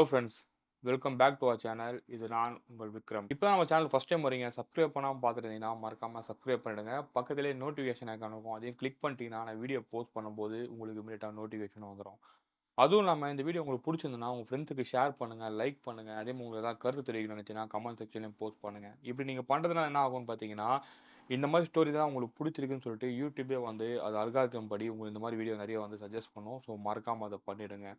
Hello friends welcome back to our channel இது நான் உங்கள் விக்ரம். இப்போ நம்ம சேனல் ஃபஸ்ட் டைம் வரீங்க சப்ஸ்கிரைப் பண்ணாமல் பார்த்துருந்தீங்கன்னா மறக்காமல் சப்ஸ்கிரைப் பண்ணிடுங்க. பக்கத்துலேயே நோட்டிஃபிகேஷன் ஐக்கான் இருக்கும் அதையும் கிளிக் பண்ணிட்டீங்கன்னா நான் வீடியோ போஸ்ட் பண்ணும்போது உங்களுக்கு இமீடியட்டாக நோட்டிஃபிகேஷன் வந்துடும் அதுவும் இல்லாமல் இந்த வீடியோ உங்களுக்கு பிடிச்சிருந்ததுன்னா உங்கள் ஃப்ரெண்ட்ஸுக்கு ஷேர் பண்ணுங்கள் லைக் பண்ணுங்கள் அதே மாதிரி உங்களுக்கு ஏதாவது கருத்து தெரிவிக்கணும்னு நினச்சின்னா கமெண்ட் செக்ஷன்லையும் போஸ்ட் பண்ணுங்கள் இப்படி நீங்கள் பண்ணுறதுனால என்ன ஆகும்னு பார்த்தீங்கன்னா இந்த மாதிரி ஸ்டோரி தான் உங்களுக்கு பிடிச்சிருக்குன்னு சொல்லிட்டு யூடியூபே வந்து அது அல்காரிதம் படி உங்களுக்கு இந்த மாதிரி வீடியோ நிறைய வந்து சஜஸ்ட் பண்ணும். ஸோ மறக்காமல் அதை பண்ணிவிடுங்க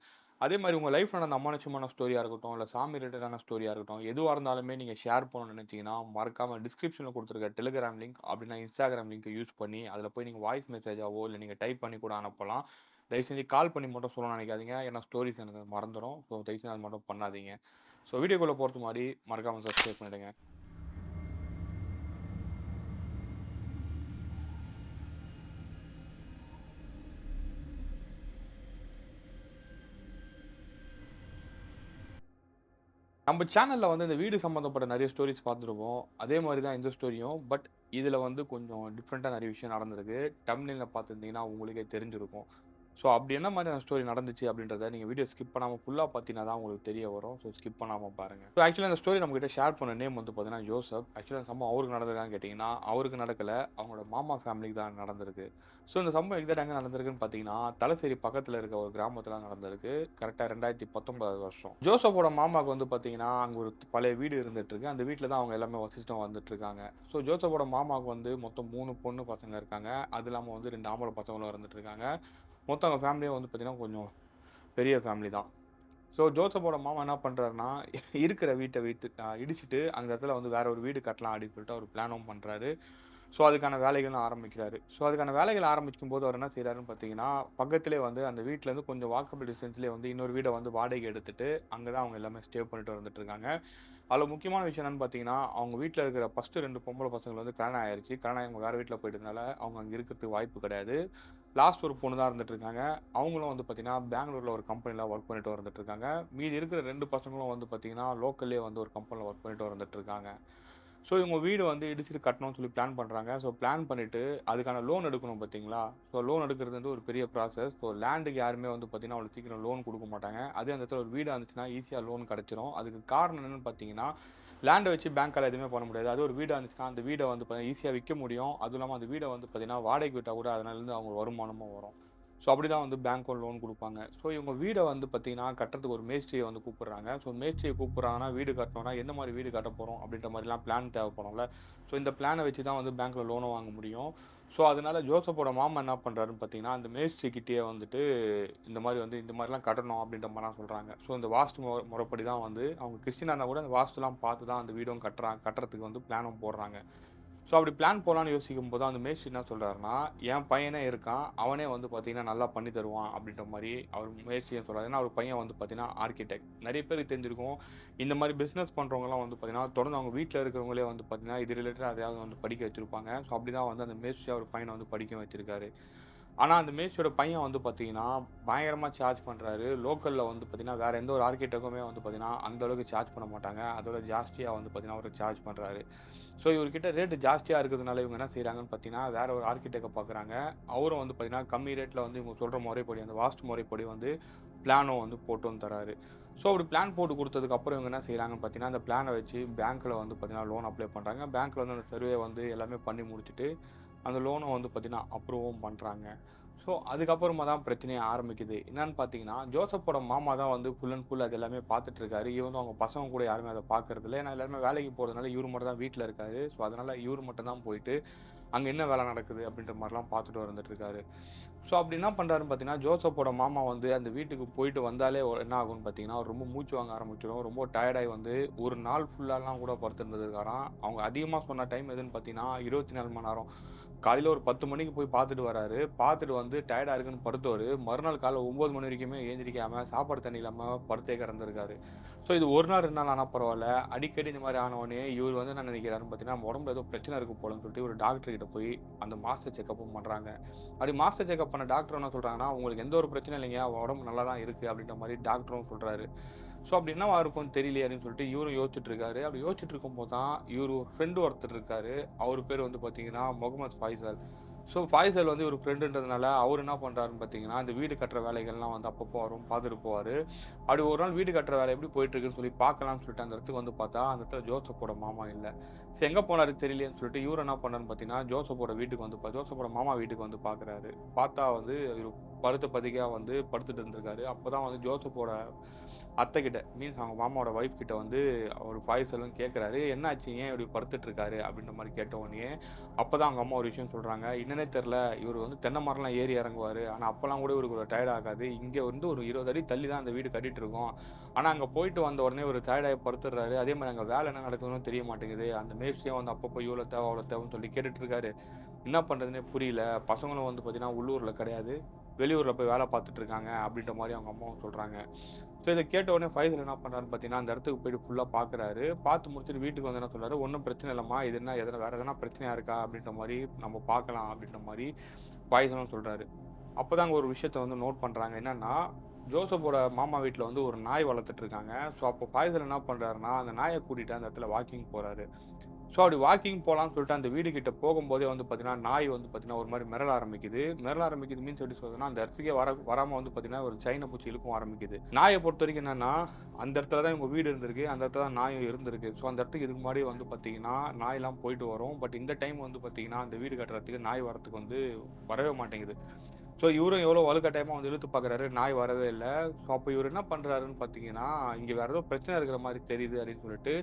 அதே மாதிரி உங்கள் லைஃப் நடந்த அமானுஷமான ஸ்டோரியாக இருக்கட்டும் இல்லை சாமி ரிலேட்டடான ஸ்டோரியாக இருக்கட்டும் எதுவாக இருந்தாலுமே நீங்கள் ஷேர் பண்ணணும்னு நினச்சிங்கன்னா மறக்காமல் டிஸ்கிரிப்ஷனில் கொடுத்துருக்க டெலிகிராம் லிங்க் அப்படின்னா இன்ஸ்டாகிராம் லிங்க் யூஸ் பண்ணி அதில் போய் நீங்கள் வாய்ஸ் மெசேஜாவோ இல்லை நீங்கள் டைப் பண்ணி கூட அனுப்பலாம். தயவு செஞ்சு கால் பண்ணி மட்டும் சொல்லணும்னு நினைக்காதீங்க. ஏன்னா ஸ்டோரிஸ் எனக்கு மறந்துடும் ஸோ தயவு செஞ்சு அது மட்டும் பண்ணாதீங்க. ஸோ வீடியோக்குள்ளே போகிறது மாதிரி மறக்காமல் சப்ஸ்கிரைப் பண்ணிடுங்க. நம்ம சேனலில் வந்து இந்த வீடு சம்மந்தப்பட்ட நிறைய ஸ்டோரிஸ் பார்த்துருப்போம். அதே மாதிரி தான் இந்த ஸ்டோரியும் பட் இதில் வந்து கொஞ்சம் டிஃப்ரெண்ட்டாக நிறைய விஷயம் நடந்திருக்கு. டம்னில் பார்த்துருந்தீங்கன்னா உங்களுக்கே தெரிஞ்சிருக்கும். ஸோ அப்படி என்ன மாதிரியான ஸ்டோரி நடந்துச்சு அப்படின்றத நீங்கள் வீடியோ ஸ்கிப் பண்ணாமல் ஃபுல்லாக பார்த்தீங்கன்னா தான் உங்களுக்கு தெரிய வரும். ஸோ ஸ்கிப் பண்ணாமல் பாருங்கள் ஸோ ஆக்சுவலாக அந்த ஸ்டோரி நம்மகிட்ட ஷேர் பண்ண நேம் வந்து பார்த்தீங்கன்னா ஜோசப் ஆக்சுவலாக சம்பவம் அவருக்கு நடந்திருக்கான்னு கேட்டிங்கன்னா அவருக்கு நடக்கலை. அவங்களோட மாமா ஃபேமிலிக்கு தான் நடந்திருக்கு. ஸோ இந்த சம்பவம் எக்ஸாக்ட் எங்கே நடந்திருக்குன்னு பார்த்தீங்கன்னா தலைசேரி பக்கத்தில் இருக்க ஒரு கிராமத்தில் நடந்திருக்கு. கரெக்டாக ரெண்டாயிரத்தி பத்தொன்பதாவது வருஷம். ஜோசப்போட மாமாவுக்கு வந்து பார்த்தீங்கன்னா அங்கே ஒரு பழைய வீடு இருந்துட்டு இருக்கு. அந்த வீட்டில் தான் அவங்க எல்லாமே வசிச்சுட்டு வந்துட்டு இருக்காங்க. ஸோ ஜோசப்போட மாமாவுக்கு வந்து மொத்தம் மூணு பொண்ணு பசங்க இருக்காங்க. அது இல்லாமல் வந்து ரெண்டு ஆம்பளை பசங்களும் இருந்துட்டு இருக்காங்க. மொத்தம் அவங்க ஃபேமிலியே வந்து பார்த்திங்கன்னா கொஞ்சம் பெரிய ஃபேமிலி தான். ஸோ ஜோசப்போட மாமா என்ன பண்ணுறாருன்னா இருக்கிற வீட்டை வைத்து இடிச்சிட்டு அந்த இடத்துல வந்து வேற ஒரு வீடு கட்டலாம் அப்படின்னு சொல்லிட்டு அவர் பிளானும் பண்ணுறாரு ஸோ அதுக்கான வேலைகளும் ஆரம்பிக்கிறாரு. ஸோ அதுக்கான வேலைகள் ஆரம்பிக்கும் போது அவர் என்ன செய்கிறாருன்னு பார்த்தீங்கன்னா பக்கத்திலே வந்து அந்த வீட்டிலேருந்து கொஞ்சம் வாக்கபிள் டிஸ்டன்ஸ்லேயே வந்து இன்னொரு வீடை வந்து வாடகை எடுத்துட்டு அங்கே தான் அவங்க எல்லாமே ஸ்டே பண்ணிட்டு வந்துட்டு இருக்காங்க. அதில் முக்கியமான விஷயம் என்னன்னு பார்த்தீங்கன்னா அவங்க வீட்டில் இருக்கிற ஃபஸ்ட்டு ரெண்டு பொம்பளை பசங்கள் வந்து கல்யாணம் ஆயிடுச்சு கல்யாணம் அவங்க வேறு வீட்டில் போயிட்டதுனால அவங்க அங்கே இருக்கிறதுக்கு வாய்ப்பு கிடையாது. லாஸ்ட் ஒரு பொண்ணு தான் இருந்துட்டு இருக்காங்க. அவங்களும் வந்து பார்த்தீங்கன்னா பெங்களூரில் ஒரு கம்பெனியில் ஒர்க் பண்ணிட்டு வந்துட்டு இருக்காங்க. மீதி இருக்கிற ரெண்டு பசங்களும் வந்து பார்த்தீங்கன்னா லோக்கல்லே வந்து ஒரு கம்பெனியில் ஒர்க் பண்ணிட்டு வந்துட்டு இருக்காங்க. ஸோ இவங்க வீடு வந்து இடிச்சிட்டு கட்டணும்னு சொல்லி பிளான் பண்ணுறாங்க ஸோ பிளான் பண்ணிவிட்டு அதுக்கான லோன் எடுக்கணும் பார்த்தீங்களா? ஸோ லோன் எடுக்கிறது வந்து ஒரு பெரிய ப்ராசஸ் ஸோ லேண்டுக்கு யாருமே வந்து பார்த்தீங்கன்னா அவ்வளோ சீக்கிரம் லோன் கொடுக்க மாட்டாங்க. அதே அந்த இடத்துல ஒரு வீடு இருந்துச்சுன்னா ஈஸியாக லோன் கிடச்சிரும். அதுக்கு காரணம் என்னென்னு பார்த்தீங்கன்னா லேண்டை வச்சு பேங்க்கால் எதுவுமே பண்ண முடியாது. அது ஒரு வீடாக இருந்துச்சுன்னா அந்த வீடை வந்து பார்த்தீங்கன்னா ஈஸியாக விற்க முடியும். அதுவும் இல்லாமல் அந்த வீடை வந்து பார்த்தீங்கன்னா வாடகைக்கு விட்டால் கூட அதனாலேருந்து அவங்க வருமானமும் வரும். ஸோ அப்படி தான் வந்து பேங்க்கும் லோன் கொடுப்பாங்க. ஸோ இவங்க வீடை வந்து பார்த்தீங்கன்னா கட்டுறதுக்கு ஒரு மேஸ்திரியை வந்து கூப்பிட்றாங்க. ஸோ மேஸ்திரியை கூப்பிட்றாங்கன்னா வீடு கட்டணும்னா எந்த மாதிரி வீடு கட்ட போகிறோம் அப்படின்ற மாதிரிலாம் பிளான் தேவைப்படும்ல. ஸோ இந்த பிளானை வச்சு தான் வந்து பேங்க்கில் லோனை வாங்க முடியும். ஸோ அதனால ஜோசப்போட மாமா என்ன பண்ணுறாருன்னு பார்த்தீங்கன்னா அந்த மேஸ்திரிக்கிட்டே வந்துட்டு இந்த மாதிரி வந்து இந்த மாதிரிலாம் கட்டணும் அப்படின்ற மாதிரிலாம் சொல்கிறாங்க ஸோ இந்த வாஸ்து முறைப்படி தான் வந்து அவங்க கிறிஸ்டினாக இருந்தால் கூட அந்த வாஸ்துலாம் பார்த்து தான் அந்த வீடும் கட்டுறாங்க கட்டுறதுக்கு வந்து பிளானும் போடுறாங்க. ஸோ அப்படி பிளான் போகலான்னு யோசிக்கும் போது அந்த மேஸ்திரி என்ன சொல்கிறாருன்னா என் பையனே இருக்கான். அவனே வந்து பார்த்தீங்கன்னா நல்லா பண்ணி தருவான். அப்படின்ற மாதிரி அவர் மேஸ்திரியை சொல்கிறார் ஏன்னா அவர் பையன் வந்து பார்த்தீங்கன்னா ஆர்கிடெக்ட் நிறைய பேருக்கு தெரிஞ்சிருக்கும். இந்த மாதிரி பிஸ்னஸ் பண்ணுறவங்கலாம் வந்து பார்த்தீங்கன்னா தொடர்ந்து அவங்க வீட்டில் இருக்கிறவங்களே வந்து பார்த்தீங்கன்னா இது ரிலேட்டடாக அதையாவது வந்து படிக்க வச்சுருப்பாங்க. ஸோ அப்படி தான் வந்து அந்த மேஸ்திரி அவர் பையனை வந்து படிக்க வச்சிருக்காரு. ஆனால் அந்த மேஸ்திரியோட பையன் வந்து பார்த்தீங்கன்னா பயங்கரமாக சார்ஜ் பண்ணுறாரு லோக்கலில் வந்து பார்த்தீங்கன்னா வேறு எந்த ஒரு ஆர்கிடெக்ட்டுமே வந்து பார்த்தீங்கன்னா அந்தளவுக்கு சார்ஜ் பண்ண மாட்டாங்க. அதோட ஜாஸ்தியாக வந்து பார்த்தீங்கன்னா அவர் சார்ஜ் பண்ணுறாரு ஸோ இவர்கிட்ட ரேட்டு ஜாஸ்தியாக இருக்கிறதுனால இவங்க என்ன செய்கிறாங்கன்னு பார்த்தீங்கன்னா வேறு ஒரு ஆர்கிடெக்டை பார்க்குறாங்க அவரும் வந்து பார்த்தீங்கன்னா கம்மி ரேட்டில் வந்து இவங்க சொல்கிற முறைப்படி அந்த வாஸ்ட் முறைப்படி வந்து பிளானும் வந்து போட்டு வந்து தராரு. ஸோ அப்படி பிளான் போட்டு கொடுத்ததுக்கப்புறம் இவங்க என்ன செய்கிறாங்கன்னு பார்த்தீங்கன்னா அந்த பிளானை வச்சு பேங்க்கில் வந்து பார்த்தீங்கன்னா லோன் அப்ளை பண்ணுறாங்க பேங்க்கில் வந்து அந்த சர்வே வந்து எல்லாமே பண்ணி முடிச்சுட்டு அந்த லோனை வந்து பார்த்தீங்கன்னா அப்ரூவும் பண்ணுறாங்க ஸோ அதுக்கப்புறமா தான் பிரச்சனையே ஆரம்பிக்குது. என்னன்னு பார்த்தீங்கன்னா ஜோசப்போட மாமா தான் வந்து ஃபுல் அண்ட் ஃபுல் அது எல்லாமே பார்த்துட்டு இருக்காரு. இவன் அவங்க பசங்க கூட யாருமே அதை பார்க்கறது இல்லை. ஏன்னா எல்லாருமே வேலைக்கு போகிறதுனால இவர் மட்டும் தான் வீட்டில் இருக்காரு. ஸோ அதனால் இவர் மட்டும் தான் போயிட்டு அங்கே என்ன வேலை நடக்குது அப்படின்ற மாதிரிலாம் பார்த்துட்டு வந்துட்டு இருக்காரு. ஸோ அப்படி என்ன பண்ணுறாருன்னு பார்த்தீங்கன்னா ஜோசப்போட மாமா வந்து அந்த வீட்டுக்கு போயிட்டு வந்தாலே என்ன ஆகும்னு பார்த்தீங்கன்னா ரொம்ப மூச்சு வாங்க ஆரம்பிச்சிடும் ரொம்ப டயர்டாகி வந்து ஒரு நாள் ஃபுல்லாலாம் கூட படுத்துருந்துருக்காராம் அவங்க அதிகமாக சொன்ன டைம் எதுன்னு பார்த்தீங்கன்னா இருபத்தி நாலு மணி நேரம். காலையில் ஒரு பத்து மணிக்கு போய் பார்த்துட்டு வராரு. பார்த்துட்டு வந்து டயர்டாக இருக்குன்னு படுத்தவர். மறுநாள் காலைல ஒம்பது மணி வரைக்குமே ஏந்திரிக்காமல் சாப்பாடு தண்ணி இல்லாமல் படுத்தே கிடந்திருக்காரு. ஸோ இது ஒரு நாள் ரெண்டு நாள் ஆனால் பரவாயில்ல. அடிக்கடி இந்த மாதிரி ஆனவொடனே இவர் வந்து நான் நினைக்கிறாருன்னு பார்த்தீங்கன்னா நம்ம உடம்புல ஏதோ பிரச்சனை இருக்கு போலன்னு சொல்லிட்டு ஒரு டாக்டர்கிட்ட போய் அந்த மாஸ்டர் செக்கப்பும் பண்ணுறாங்க அப்படி மாஸ்டர் செக்கப் பண்ண டாக்டர் என்ன சொல்கிறாங்கன்னா உங்களுக்கு எந்த ஒரு பிரச்சனையும் இல்லைங்க. உடம்பு நல்லா தான் இருக்குது அப்படின்ற மாதிரி டாக்டரும் சொல்கிறாரு ஸோ அப்படி என்னவா இருக்கும்னு தெரியலையே அப்படின்னு சொல்லிட்டு இவரும் யோசிச்சுட்டு இருக்காரு அப்படி யோசிச்சுட்டு இருக்கும்போது தான் இவர் ஃப்ரெண்டு ஒருத்தர் இருக்காரு அவர் பேர் வந்து பார்த்தீங்கன்னா முகமது ஃபைசல் ஸோ ஃபாய்சல் வந்து ஒரு ஃப்ரெண்டுன்றதுனால அவர் என்ன பண்ணுறாருன்னு பார்த்தீங்கன்னா இந்த வீடு கட்டுற வேலைகள்லாம் வந்து அப்பப்போ வரும் பார்த்துட்டு போவார். அப்படி ஒரு நாள் வீடு கட்டுற வேலை எப்படி போயிட்டு இருக்குன்னு சொல்லி பார்க்கலாம்னு சொல்லிட்டு அந்த இடத்துக்கு வந்து பார்த்தா அந்த இடத்துல ஜோசப்போட மாமா இல்லை. சரி எங்கே போனாரு தெரியலேன்னு சொல்லிட்டு இவர் என்ன பண்ணாருன்னு பார்த்தீங்கன்னா ஜோசப்போட வீட்டுக்கு வந்து பா- ஜோசப்போட மாமா வீட்டுக்கு வந்து பார்க்குறாரு பார்த்தா வந்து இவர் படுத்த பதிக்காக வந்து படுத்துட்டு இருந்திருக்காரு. அப்போ தான் வந்து ஜோசப்போட அத்தை கிட்ட மீன்ஸ் அவங்க மாமாவோட ஒய்ஃப் கிட்ட வந்து அவர் ஃபாய்ஸலும் கேட்குறாரு என்னாச்சு? ஏன் இப்படி படுத்துட்டு இருக்காரு அப்படின்ற மாதிரி கேட்ட உடனே அப்போ தான் அவங்க அம்மா ஒரு விஷயம் சொல்கிறாங்க என்னன்னே தெரில இவர் வந்து தென்னை மரம்லாம் ஏறி இறங்குவார். ஆனால் அப்போல்லாம் கூட இவருக்கு ஒரு டயர்ட் ஆகாது. இங்கே வந்து ஒரு இருபது அடி தள்ளி தான் அந்த வீடு கட்டிட்டு இருக்கோம். ஆனால் அங்கே போயிட்டு வந்த உடனே ஒரு டயர்டாகி படுத்துடுறாரு. அதே மாதிரி அங்கே வேலை என்ன நடக்குதுன்னு தெரிய மாட்டேங்குது. அந்த மேஸ்ட்ரியும் வந்து அப்பப்போ இவ்வளோ தேவை அவ்வளோ தேவைன்னு சொல்லி கேட்டுட்டு இருக்காரு என்ன பண்ணுறதுனே புரியல. பசங்களும் வந்து பார்த்தீங்கன்னா உள்ளூரில் கிடையாது. வெளியூரில் போய் வேலை பார்த்துட்டு இருக்காங்க அப்படின்ற மாதிரி அவங்க அம்மாவும் சொல்கிறாங்க ஸோ இதை கேட்ட உடனே ஃபைசல் என்ன பண்ணுறாருன்னு பார்த்தீங்கன்னா அந்த இடத்துக்கு போயிட்டு ஃபுல்லாக பார்க்குறாரு பார்த்து முடிச்சுட்டு வீட்டுக்கு வந்து என்ன சொல்கிறாரு ஒன்றும் பிரச்சனை இல்லைம்மா. இது என்ன எதனா வேறு எதனா பிரச்சனையாக இருக்கா? அப்படின்ற மாதிரி நம்ம பார்க்கலாம் அப்படின்ற மாதிரி ஃபைசலும் சொல்கிறாரு அப்போ தான் ஒரு விஷயத்த வந்து நோட் பண்ணுறாங்க என்னன்னா ஜோசப்போட மாமா வீட்டில் வந்து ஒரு நாய் வளர்த்துட்டு இருக்காங்க ஸோ அப்போ பாய்சல் என்ன பண்ணுறாருன்னா அந்த நாயை கூட்டிகிட்டு அந்த இடத்துல வாக்கிங் போகிறாரு ஸோ அப்படி வாக்கிங் போகலான்னு சொல்லிட்டு அந்த வீடு கிட்ட போகும்போதே வந்து பார்த்தீங்கன்னா நாய் வந்து பார்த்தீங்கன்னா ஒரு மாதிரி மிரள ஆரம்பிக்குது. மிரள ஆரம்பிக்குது மீன்ஸ் எப்படி சொல்றதுன்னா அந்த இடத்துக்கே வர வராமல் வந்து பார்த்தீங்கன்னா ஒரு சைனை பூச்சி இழுக்கும் ஆரம்பிக்குது. நாயை பொறுத்த வரைக்கும் என்னன்னா அந்த இடத்துல தான் இவங்க வீடு இருந்திருக்கு அந்த இடத்துல தான் நாயும் இருந்திருக்கு. ஸோ அந்த இடத்துக்கு இதுக்கு முன்னாடி வந்து பார்த்தீங்கன்னா நாயெல்லாம் போயிட்டு வரும். பட் இந்த டைம் வந்து பார்த்தீங்கன்னா அந்த வீடு கட்டுறதுக்கு நாய் வரத்துக்கு வந்து வரவே மாட்டேங்குது. ஸோ இவரும் எவ்வளோ வலுக்கட்டாயமாக வந்து இழுத்து பார்க்குறாரு? நாய் வரவே இல்லை. ஸோ அப்போ இவர் என்ன பண்ணுறாருன்னு பார்த்தீங்கன்னா இங்கே வேறு ஏதோ பிரச்சனை இருக்கிற மாதிரி தெரியுது அப்படின்னு சொல்லிட்டு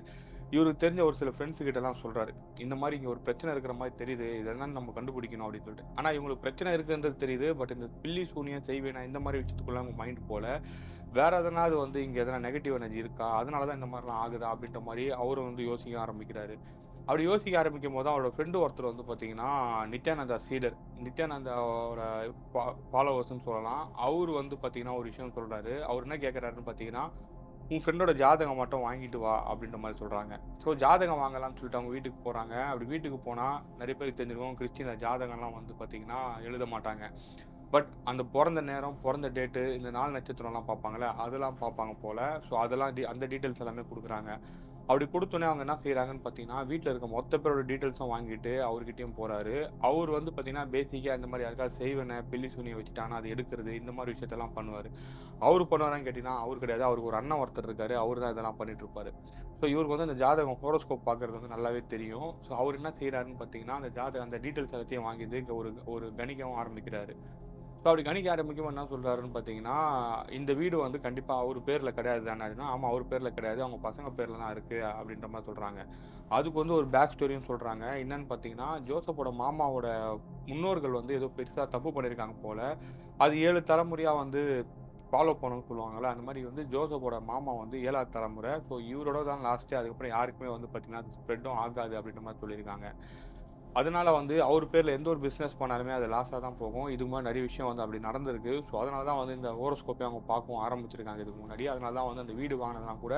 இவருக்கு தெரிஞ்ச ஒரு சில ஃப்ரெண்ட்ஸ் கிட்டலாம் சொல்கிறாரு இந்த மாதிரி இங்கே ஒரு பிரச்சனை இருக்கிற மாதிரி தெரியுது இதெல்லாம் நம்ம கண்டுபிடிக்கணும் அப்படின்னு சொல்லிட்டு. ஆனால் இவங்களுக்கு பிரச்சனை இருக்குன்றது தெரியுது பட் இந்த பில்லி சூனியம் செய்வேனா இந்த மாதிரி விஷயத்துக்குள்ள அவங்க மைண்ட் போல வேற எதனாவது வந்து இங்கே எதனா நெகட்டிவ் எனர்ஜி இருக்கா? அதனால தான் இந்த மாதிரிலாம் ஆகுதா? அப்படின்ற மாதிரி அவரும் வந்து யோசிக்க ஆரம்பிக்கிறாரு. அப்படி யோசிக்க ஆரம்பிக்கும் போது அவரோட ஃப்ரெண்டு ஒருத்தர் வந்து பார்த்தீங்கன்னா நித்யானந்தா சீடர். நித்யானந்தாவோட ஃபாலோவர்ஸ்னு சொல்லலாம். அவர் வந்து பார்த்தீங்கன்னா ஒரு விஷயம் சொல்கிறாரு அவர் என்ன கேட்குறாருன்னு பார்த்தீங்கன்னா உன் ஃப்ரெண்டோட ஜாதகம் மட்டும் வாங்கிட்டு வா அப்படின்ற மாதிரி சொல்கிறாங்க ஸோ ஜாதகம் வாங்கலாம்னு சொல்லிட்டு அவங்க வீட்டுக்கு போகிறாங்க அப்படி வீட்டுக்கு போனால் நிறைய பேருக்கு தெரிஞ்சிருக்கும். கிறிஸ்டின் ஜாதகம்லாம் வந்து பார்த்தீங்கன்னா எழுத மாட்டாங்க. பட் அந்த பிறந்த நேரம் பிறந்த டேட்டு இந்த நாள் நட்சத்திரம்லாம் பார்ப்பாங்களே அதெல்லாம் பார்ப்பாங்க போல். ஸோ அதெல்லாம் டி அந்த டீட்டெயில்ஸ் எல்லாமே கொடுக்குறாங்க. அப்படி கொடுத்தோன்னே அவங்க என்ன செய்கிறாங்கன்னு பார்த்தீங்கன்னா வீட்டில் இருக்க மொத்த பேரோட டீட்டெயில்ஸும் வாங்கிட்டு அவர்கிட்டயும் போகிறாரு அவர் வந்து பார்த்தீங்கன்னா பேசிக்காக இந்த மாதிரி யாருக்காவது செய்வனை பில்லி சூனியை வச்சுட்டானா அது எடுக்கிறது இந்த மாதிரி விஷயத்தெல்லாம் பண்ணுவார். அவர் பண்ணுவாரான்னு கேட்டிங்கன்னா அவர் கிடையாது. அவருக்கு ஒரு அண்ணன் ஒருத்தர் இருக்காரு. அவர் தான் இதெல்லாம் பண்ணிட்டு இருப்பாரு. ஸோ இவருக்கு வந்து அந்த ஜாதகம் ஹோரோஸ்கோப் பார்க்குறது வந்து நல்லாவே தெரியும். ஸோ அவர் என்ன செய்கிறாருன்னு பார்த்தீங்கன்னா அந்த ஜாதகம் அந்த டீட்டெயில்ஸ் எல்லாத்தையும் வாங்கிட்டு ஒரு ஒரு கணிக்கவும் ஆரம்பிக்கிறாரு. ஸோ அப்படி கணிக்க ஆரம்பிக்கும் என்ன சொல்கிறாருன்னு பார்த்தீங்கன்னா இந்த வீடு வந்து கண்டிப்பாக அவர் பேரில் கிடையாது தானே ஆமாம் அவர் பேரில் கிடையாது. அவங்க பசங்க பேரில் தான் இருக்குது அப்படின்ற மாதிரி சொல்கிறாங்க அதுக்கு வந்து ஒரு பேக் ஸ்டோரியும் சொல்கிறாங்க என்னன்னு பார்த்தீங்கன்னா ஜோசப்போட மாமாவோட முன்னோர்கள் வந்து ஏதோ பெருசாக தப்பு பண்ணியிருக்காங்க போல். அது ஏழு தலைமுறையாக வந்து ஃபாலோ பண்ணணும்னு சொல்லுவாங்கள்ல அந்த மாதிரி வந்து ஜோசப்போட மாமா வந்து ஏழாவது தலைமுறை. ஸோ இவரோட தான் லாஸ்ட்டு அதுக்கப்புறம் யாருக்குமே வந்து பார்த்தீங்கன்னா ஸ்ப்ரெட்டும் ஆகாது அப்படின்ற மாதிரி சொல்லியிருக்காங்க. அதனால் வந்து அவர் பேரில் எந்த ஒரு பிஸ்னஸ் பண்ணாலுமே அது லாஸாக தான் போகும். இதுக்கு முன்னாடி நிறைய விஷயம் வந்து அப்படி நடந்திருக்கு. ஸோ அதனால தான் வந்து இந்த ஹோரோஸ்கோப்பை அவங்க பார்க்கவும் ஆரம்பிச்சிருக்காங்க இதுக்கு முன்னாடி. அதனால தான் வந்து அந்த வீடு வாங்கினதுனா கூட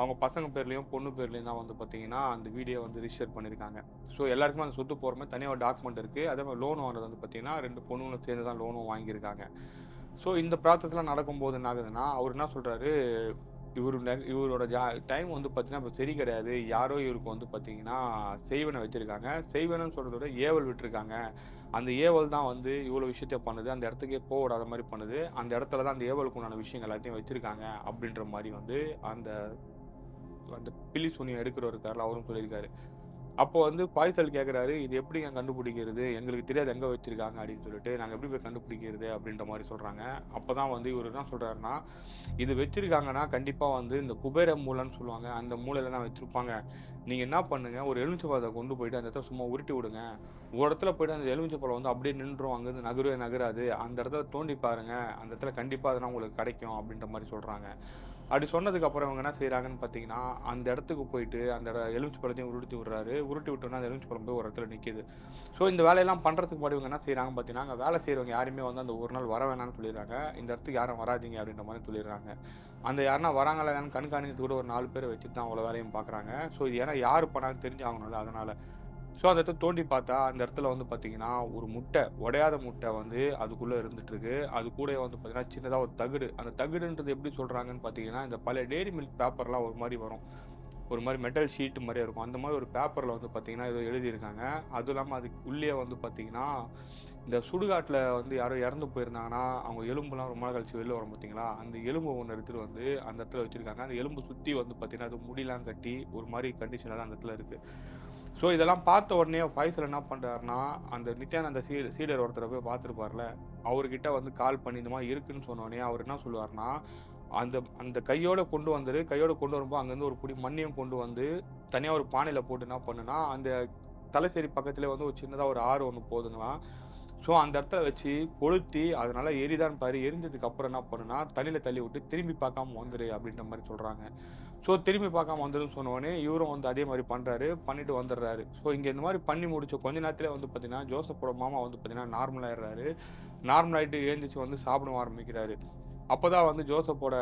அவங்க பசங்க பேர்லேயும் பொண்ணு பேர்லேயும் தான் வந்து பார்த்தீங்கன்னா அந்த வீடியோ வந்து ரிஜிஸ்டர் பண்ணியிருக்காங்க ஸோ எல்லாருக்குமே அந்த சொத்து போகிற மாதிரி தனியாக ஒரு டாக்குமெண்ட் இருக்குது அதே மாதிரி லோன் வாங்குறது வந்து பார்த்தீங்கன்னா ரெண்டு பொண்ணுங்களும் சேர்ந்து தான் லோனும் வாங்கியிருக்காங்க. ஸோ இந்த ப்ராசஸ்லாம் நடக்கும்போது என்ன ஆகுதுன்னா அவர் என்ன சொல்கிறாரு இவர் இவரோட ஜா டைம் வந்து பார்த்தீங்கன்னா இப்போ சரி கிடையாது. யாரோ இவருக்கு வந்து பார்த்தீங்கன்னா செய்வனை வச்சுருக்காங்க. செய்வனன்னு சொல்கிறத விட ஏவல் விட்டுருக்காங்க. அந்த ஏவல் தான் வந்து இவ்வளோ விஷயத்த பண்ணுது. அந்த இடத்துக்கே போக விடாத மாதிரி பண்ணுது. அந்த இடத்துல தான் அந்த ஏவலுக்கு உண்டான விஷயங்கள் எல்லாத்தையும் வச்சுருக்காங்க அப்படின்ற மாதிரி வந்து அந்த அந்த பில்லி சூனியம் எடுக்கிறவர் இருக்கார்ல அவரும் சொல்லியிருக்காரு. அப்போ வந்து பாய்சல் கேட்குறாரு இது எப்படிங்க கண்டுபிடிக்கிறது? எங்களுக்கு தெரியாது எங்கே வச்சிருக்காங்க? அப்படின்னு சொல்லிட்டு நாங்கள் எப்படி போய் கண்டுபிடிக்கிறது? அப்படின்ற மாதிரி சொல்கிறாங்க அப்போ தான் வந்து இவர் என்ன சொல்கிறாருன்னா இது வச்சிருக்காங்கன்னா கண்டிப்பாக வந்து இந்த குபேர மூலைன்னு சொல்லுவாங்க. அந்த மூலையில் தான் வச்சுருப்பாங்க. நீங்கள் என்ன பண்ணுங்கள் ஒரு எலுமிச்சை கொண்டு போயிட்டு அந்த இடத்துல சும்மா உருட்டி விடுங்க. ஒரு இடத்துல போயிட்டு அந்த எலுமிச்சை பழம் வந்து அப்படியே நின்றும் அங்கேருந்து நகரவே நகராது. அந்த இடத்துல தோண்டி பாருங்கள் அந்த இடத்துல கண்டிப்பாக அதெல்லாம் உங்களுக்கு கிடைக்கும். அப்படின்ற மாதிரி சொல்கிறாங்க அப்படி சொன்னதுக்கு அப்புறம் இவங்க என்ன செய்கிறாங்கன்னு பார்த்தீங்கன்னா அந்த இடத்துக்கு போயிட்டு அந்த எலுமிச்சு பழத்தையும் உருட்டி விடுறாரு. உருட்டி விட்டோன்னா அந்த எலுமிச்சு பழம் போய் ஒரு இடத்துல நிற்கிது ஸோ இந்த வேலையெல்லாம் பண்ணுறதுக்கு முன்னாடி இவங்க என்ன செய்கிறாங்க பார்த்தீங்கன்னா அங்கே வேலை செய்கிறவங்க யாருமே வந்து அந்த ஒரு நாள் வர வேணாம்னு சொல்லிடுறாங்க. இந்த இடத்துக்கு யாரும் வராதீங்க அப்படின்ற மாதிரி சொல்லிடுறாங்க. அந்த யாருன்னா வராங்களா என்னன்னு கண்காணிக்கிறது கூட ஒரு நாலு பேர் வச்சு தான் அவ்வளோ வேலையும் பார்க்குறாங்க. ஸோ இது ஏன்னா யார் பண்ணாலும் தெரிஞ்சாகணும்ல அதனால. ஸோ அந்த இடத்த தோண்டி பார்த்தா அந்த இடத்துல வந்து பார்த்தீங்கன்னா ஒரு முட்டை உடையாத முட்டை வந்து அதுக்குள்ளே இருந்துட்டு அது கூட வந்து பார்த்தீங்கன்னா சின்னதாக ஒரு தகுடு. அந்த தகுடுன்றது எப்படி சொல்கிறாங்கன்னு பார்த்தீங்கன்னா இந்த பழைய டெய்ரி மில்க் பேப்பர்லாம் ஒரு மாதிரி வரும். ஒரு மாதிரி மெட்டல் ஷீட்டு மாதிரியே இருக்கும். அந்த மாதிரி ஒரு பேப்பரில் வந்து பார்த்தீங்கன்னா ஏதோ எழுதியிருக்காங்க. அதுவும் இல்லாமல் அதுக்கு உள்ளே வந்து பார்த்தீங்கன்னா இந்த சுடுகாட்டில் வந்து யாரோ இறந்து போயிருந்தாங்கன்னா அவங்க எலும்புலாம் ரொம்ப நாள் கழிச்சு வெளில வரும் பார்த்தீங்களா? அந்த எலும்பு ஒன்று எடுத்துகிட்டு வந்து அந்த இடத்துல வச்சுருக்காங்க. அந்த எலும்பு சுற்றி வந்து பார்த்தீங்கன்னா அது முடியெலாம் கட்டி ஒரு மாதிரி கண்டிஷனாக தான் அந்த இடத்துல இருக்குது ஸோ இதெல்லாம் பார்த்த உடனே ஃபைசல் என்ன பண்ணுறாருனா அந்த நித்யானந்த சீ சீடர் ஒருத்தரை போய் பார்த்துருப்பார்ல அவர்கிட்ட வந்து கால் பண்ணி இந்த மாதிரி இருக்குன்னு சொன்னோடனே அவர் என்ன சொல்லுவார்னா அந்த அந்த கையோட கொண்டு வந்துரு கையோட கொண்டு வரும்போது அங்கேருந்து ஒரு புடி மண்ணையும் கொண்டு வந்து தனியாக ஒரு பானையில் போட்டு என்ன பண்ணுனா அந்த தலைசேரி பக்கத்துலேயே வந்து ஒரு சின்னதாக ஒரு ஆறு ஒன்று போதுங்களாம் ஸோ அந்த இடத்துல வச்சு கொளுத்தி அதனால எரிதான் பாரு எரிஞ்சதுக்கு அப்புறம் என்ன பண்ணுனா தண்ணியில் தள்ளி விட்டு திரும்பி பார்க்காம வந்துரு அப்படின்ற மாதிரி சொல்கிறாங்க ஸோ திரும்பி பார்க்காம வந்துடும் சொன்னோடனே இவரும் வந்து அதே மாதிரி பண்ணுறாரு பண்ணிட்டு வந்துடுறாரு. ஸோ இங்கே இந்த மாதிரி பண்ணி முடிச்ச கொஞ்ச நேரத்தில் வந்து பார்த்தீங்கன்னா ஜோசப்போட மாமா வந்து பார்த்தீங்கன்னா நார்மல் ஆயிடுறாரு. நார்மல் ஆகிட்டு எழுந்திரிச்சு வந்து சாப்பிட ஆரம்பிக்கிறாரு. அப்போ தான் வந்து ஜோசப்போட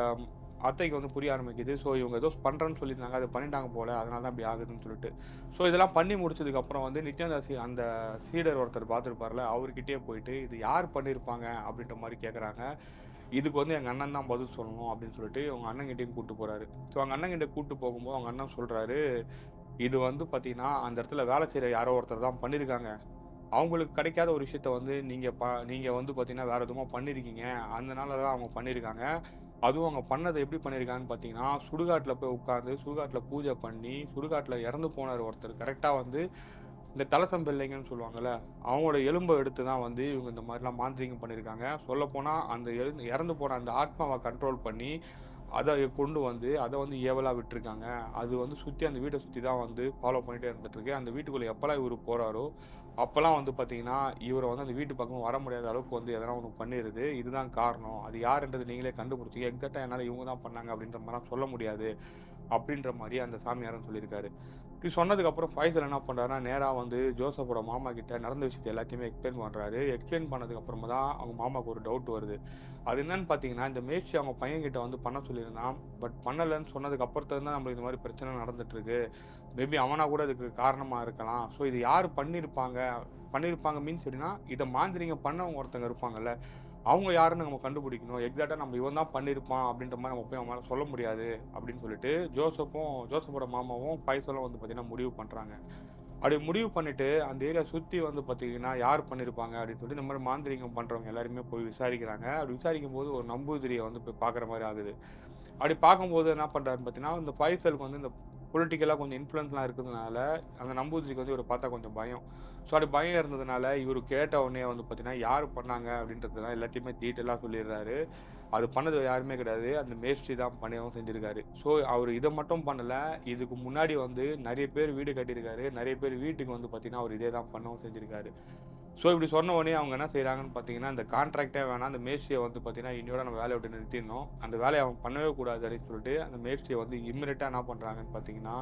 அத்தைக்கு வந்து புரிய ஆரம்பிக்குது. ஸோ இவங்க ஏதோ பண்ணுறேன்னு சொல்லியிருந்தாங்க. அதை பண்ணிட்டாங்க போல. அதனால தான் அப்படி ஆகுதுன்னு சொல்லிட்டு. ஸோ இதெல்லாம் பண்ணி முடிச்சதுக்கப்புறம் வந்து நித்யாந்தாசி அந்த சீடர் ஒருத்தர் பார்த்துருப்பார்ல அவர்கிட்டயே போயிட்டு இது யார் பண்ணியிருப்பாங்க அப்படின்ற மாதிரி கேட்குறாங்க இதுக்கு வந்து எங்கள் அண்ணன் தான் பதில் சொல்லணும் அப்படின்னு சொல்லிட்டு அவங்க அண்ணன்கிட்டையும் கூப்பிட்டு போகிறாரு ஸோ அவங்க அண்ணன்கிட்ட கூப்பிட்டு போகும்போது அவங்க அண்ணன் சொல்கிறாரு இது வந்து பார்த்தீங்கன்னா அந்த இடத்துல வேலை செய்கிற யாரோ ஒருத்தர் தான் பண்ணியிருக்காங்க அவங்களுக்கு கிடைக்காத ஒரு விஷயத்த வந்து நீங்கள் ப நீங்கள் வந்து பார்த்தீங்கன்னா வேறு எதுவும் பண்ணியிருக்கீங்க அதனால தான் அவங்க பண்ணியிருக்காங்க அதுவும் அவங்க பண்ணதை எப்படி பண்ணியிருக்காங்கன்னு பார்த்தீங்கன்னா சுடுகாட்டில் போய் உட்காந்து சுடுகாட்டில் பூஜை பண்ணி சுடுகாட்டில் இறந்து போனார் ஒருத்தர். கரெக்டாக வந்து இந்த தலசம்பிள்ளைங்கன்னு சொல்லுவாங்கல்ல அவங்களோட எலும்பை எடுத்து தான் வந்து இவங்க இந்த மாதிரிலாம் மாந்திரிகம் பண்ணியிருக்காங்க. சொல்லப்போனால் அந்த எழு இறந்து போன அந்த ஆத்மாவை கண்ட்ரோல் பண்ணி அதை கொண்டு வந்து அதை வந்து ஏவலாக விட்டுருக்காங்க. அது வந்து சுற்றி அந்த வீட்டை சுற்றி தான் வந்து ஃபாலோ பண்ணிகிட்டே இருந்துகிட்ருக்கு. அந்த வீட்டுக்குள்ளே எப்போல்லாம் இவர் போகிறாரோ அப்போல்லாம் வந்து பார்த்தீங்கன்னா இவரை வந்து அந்த வீட்டு பக்கம் வர முடியாத அளவுக்கு வந்து எதனா ஒன்று பண்ணிடுது இதுதான் காரணம். அது யாருன்றது நீங்களே கண்டுபிடிச்சிங்க எக்ஸாக்டாக என்னால் இவங்க தான் பண்ணாங்க அப்படின்ற மாதிரிலாம் சொல்ல முடியாது. அப்படின்ற மாதிரி அந்த சாமியாரும் சொல்லியிருக்காரு. இப்படி சொன்னதுக்கப்புறம் ஃபைசல் என்ன பண்ணுறாருன்னா நேராக வந்து ஜோசப்போட மாமா கிட்ட நடந்த விஷயத்தை எல்லாத்தையுமே எக்ஸ்பிளைன் பண்ணுறாரு எக்ஸ்பிளைன் பண்ணதுக்கப்புறமா தான் அவங்க மாமாவுக்கு ஒரு டவுட் வருது. அது என்னன்னு பார்த்தீங்கன்னா இந்த மேய்ச்சி அவங்க பையன்கிட்ட வந்து பண்ண சொல்லியிருந்தான். பட் பண்ணலைன்னு சொன்னதுக்கு அப்புறத்துல தான் நம்மளுக்கு இந்த மாதிரி பிரச்சனை நடந்துட்டுருக்கு. மேபி அவனாக கூட அதுக்கு காரணமாக இருக்கலாம். ஸோ இது யார் பண்ணியிருப்பாங்க பண்ணியிருப்பாங்க மீன்ஸ் எப்படின்னா இதை மாந்திரிங்க பண்ணவங்க ஒருத்தங்க இருப்பாங்கல்ல அவங்க யாருன்னு நம்ம கண்டுபிடிக்கணும். எக்ஸாக்டாக நம்ம இவன் தான் பண்ணியிருப்பான் அப்படின்ற மாதிரி நம்ம போய் அவங்களால சொல்ல முடியாது அப்படின்னு சொல்லிட்டு ஜோசப்பும் ஜோசப்போட மாமாவும் பைசலும் வந்து பார்த்தீங்கன்னா முடிவு பண்ணுறாங்க அப்படி முடிவு பண்ணிட்டு அந்த ஏரியா சுற்றி வந்து பார்த்தீங்கன்னா யார் பண்ணியிருப்பாங்க அப்படின்னு சொல்லி இந்த மாதிரி மாந்திரிகம் பண்ணுறவங்க எல்லாருமே போய் விசாரிக்கிறாங்க. அப்படி விசாரிக்கும் போது ஒரு நம்பூதிரியை வந்து போய் பார்க்குற மாதிரி ஆகுது. அப்படி பார்க்கும்போது என்ன பண்ணுறாருன்னு பார்த்தீங்கன்னா இந்த பைசலுக்கு வந்து இந்த பொலிட்டிக்கலாக கொஞ்சம் இன்ஃப்ளூயன்ஸ்லாம் இருக்கிறதுனால அந்த நம்பூதிரிக்கு வந்து இவர் பார்த்தா கொஞ்சம் பயம். ஸோ அப்படி பயம் இருந்ததுனால இவர் கேட்ட உடனே வந்து பார்த்தீங்கன்னா யார் பண்ணாங்க? அப்படின்றதுலாம் எல்லாத்தையுமே டீட்டெயிலாக சொல்லிடுறாரு. அது பண்ணது யாருமே கிடையாது. அந்த மேஸ்ட்ரி தான் பண்ணவும் செஞ்சுருக்காரு. ஸோ அவர் இதை மட்டும் பண்ணலை. இதுக்கு முன்னாடி வந்து நிறைய பேர் வீடு கட்டியிருக்காரு. நிறைய பேர் வீட்டுக்கு வந்து பார்த்தீங்கன்னா அவர் இதே தான் பண்ணவும் செஞ்சுருக்காரு. ஸோ இப்படி சொன்ன உடனே அவங்க என்ன செய்கிறாங்கன்னு பார்த்தீங்கன்னா இந்த கான்ட்ராக்டே வேணாம். அந்த மேஸ்ட்ரியை வந்து பார்த்தீங்கன்னா இன்னையோட நம்ம வேலையை விட்டு நிறுத்திடணும். அந்த வேலையை அவங்க பண்ணவே கூடாது அப்படின்னு சொல்லிட்டு அந்த மேஸ்ட்ரியை வந்து இம்மிடியட்டாக என்ன பண்ணுறாங்கன்னு பார்த்தீங்கன்னா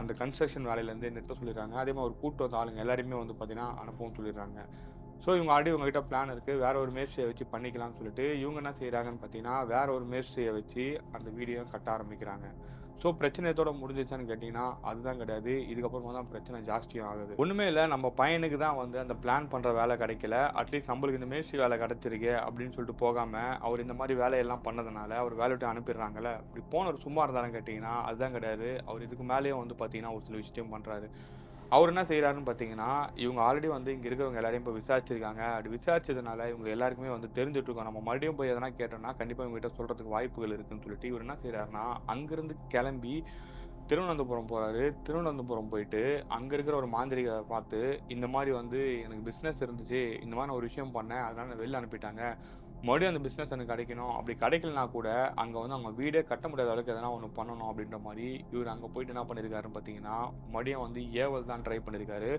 அந்த கன்ஸ்ட்ரக்ஷன் வேலையிலேருந்து நிறுத்த சொல்லிடுறாங்க. அதே மாதிரி ஒரு கூட்டு வந்த ஆளுங்க எல்லாருமே வந்து பார்த்தீங்கன்னா அனுப்பவும் சொல்லிடுறாங்க. ஸோ இவங்க ஆல்ரெடி இவங்ககிட்ட பிளான் இருக்குது வேற ஒரு மேஸ்ட்ரியை வச்சு பண்ணிக்கலாம்னு சொல்லிட்டு இவங்க என்ன செய்கிறாங்கன்னு பார்த்தீங்கன்னா வேற ஒரு மேஸ்ட்ரியை வச்சு அந்த வீடியோ கட்ட ஆரம்பிக்கிறாங்க. ஸோ பிரச்சனை முடிஞ்சிச்சான்னு கேட்டிங்கன்னா அதுதான் கிடையாது. இதுக்கப்புறமா தான் பிரச்சனை ஜாஸ்தியும் ஆகுது. ஒன்றுமே இல்லை நம்ம பையனுக்கு தான் வந்து அந்த பிளான் பண்ணுற வேலை கிடைக்கல. அட்லீஸ்ட் நம்மளுக்கு இந்த மேஸ்ட்ரி வேலை கிடைச்சிருக்கு அப்படின்னு சொல்லிட்டு போகாமல் அவர் இந்த மாதிரி வேலையெல்லாம் பண்ணதுனால அவர் வேலை விட்டு அனுப்பிடுறாங்கல்ல? இப்படி போனவர் சும்மா இருந்தாலும் கேட்டிங்கன்னா அதுதான் கிடையாது. அவர் இதுக்கு மேலேயும் வந்து பார்த்தீங்கன்னா ஒரு சில விஷயத்தையும் பண்ணுறாரு அவர் என்ன செய்கிறாருன்னு பார்த்தீங்கன்னா இவங்க ஆல்ரெடி வந்து இங்கே இருக்கிறவங்க எல்லாரையும் இப்போ விசாரிச்சிருக்காங்க. அப்படி விசாரிச்சதுனால இவங்க எல்லாருக்குமே வந்து தெரிஞ்சுட்டு இருக்கோம் நம்ம மறுபடியும் போய் எதனா கேட்டோம்னா கண்டிப்பாக இவங்ககிட்ட சொல்கிறதுக்கு வாய்ப்புகள் இருக்குன்னு சொல்லிட்டு இவர் என்ன செய்கிறாருன்னா அங்கேருந்து கிளம்பி திருவனந்தபுரம் போகிறாரு திருவனந்தபுரம் போயிட்டு அங்கே இருக்கிற ஒரு மாந்திரிகை பார்த்து இந்த மாதிரி வந்து எனக்கு பிஸ்னஸ் இருந்துச்சு. இந்த மாதிரி நான் ஒரு விஷயம் பண்ணேன். அதனால நான் வெளில அனுப்பிட்டாங்க. மறுபடியும் அந்த பிஸ்னஸ் எனக்கு கிடைக்கணும். அப்படி கிடைக்கலனா கூட அங்கே வந்து அவங்க வீடே கட்ட முடியாத அளவுக்கு எதனா ஒன்று பண்ணணும் அப்படின்ற மாதிரி இவர் அங்கே போயிட்டு என்ன பண்ணியிருக்காருன்னு பார்த்தீங்கன்னா மறுபடியும் வந்து ஏவல் தான் ட்ரை பண்ணியிருக்காரு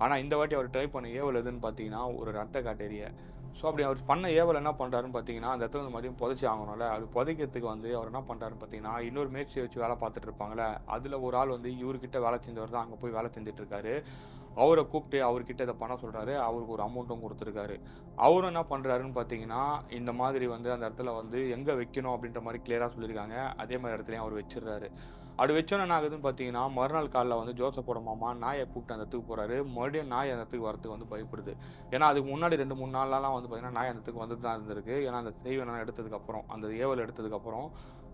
ஆனால் இந்த வாட்டி அவர் ட்ரை பண்ண ஏவல் எதுன்னு பார்த்தீங்கன்னா ஒரு ரத்த காட்டேரிய. ஸோ அப்படி அவர் பண்ண ஏவல் என்ன பண்ணுறாருன்னு பார்த்தீங்கன்னா அந்த இடத்துல வந்து மறுபடியும் புதைச்சி ஆகணும்ல. அது புதைக்கிறதுக்கு வந்து அவர் என்ன பண்ணுறாருன்னு பார்த்தீங்கன்னா இன்னொரு முயற்சியை வச்சு வேலை பார்த்துட்டு இருப்பாங்களே அதில் ஒரு ஆள் வந்து இவர்கிட்ட வேலை செஞ்சவர் தான் அங்கே போய் வேலை செஞ்சுட்டு இருக்காரு. அவரை கூப்பிட்டு அவர்கிட்ட இதை பண்ண சொல்கிறாரு அவருக்கு ஒரு அமௌண்ட்டும் கொடுத்துருக்காரு. அவரும் என்ன பண்ணுறாருன்னு பார்த்தீங்கன்னா இந்த மாதிரி வந்து அந்த இடத்துல வந்து எங்கே வைக்கணும் அப்படின்ற மாதிரி கிளியராக சொல்லியிருக்காங்க. அதே மாதிரி இடத்துலையும் அவர் வச்சிடுறாரு. அப்படி வச்சோன்னே என்ன ஆகுதுன்னு பார்த்தீங்கன்னா மறுநாள் காலைல வந்து ஜோசப்போட மாமா நாயை கூப்பிட்டு அந்த இடத்துக்கு போகிறாரு மறுபடியும் நாய் அந்த இடத்துக்கு வரத்துக்கு வந்து பயப்படுது. ஏன்னா அதுக்கு முன்னாடி ரெண்டு மூணு நாள்லாம் வந்து பார்த்தீங்கன்னா நாய் அந்த இடத்துக்கு வந்து தான் இருந்திருக்கு. ஏன்னா அந்த செய்வனை எடுத்ததுக்கப்புறம் அந்த ஏவல் எடுத்ததுக்கப்புறம்.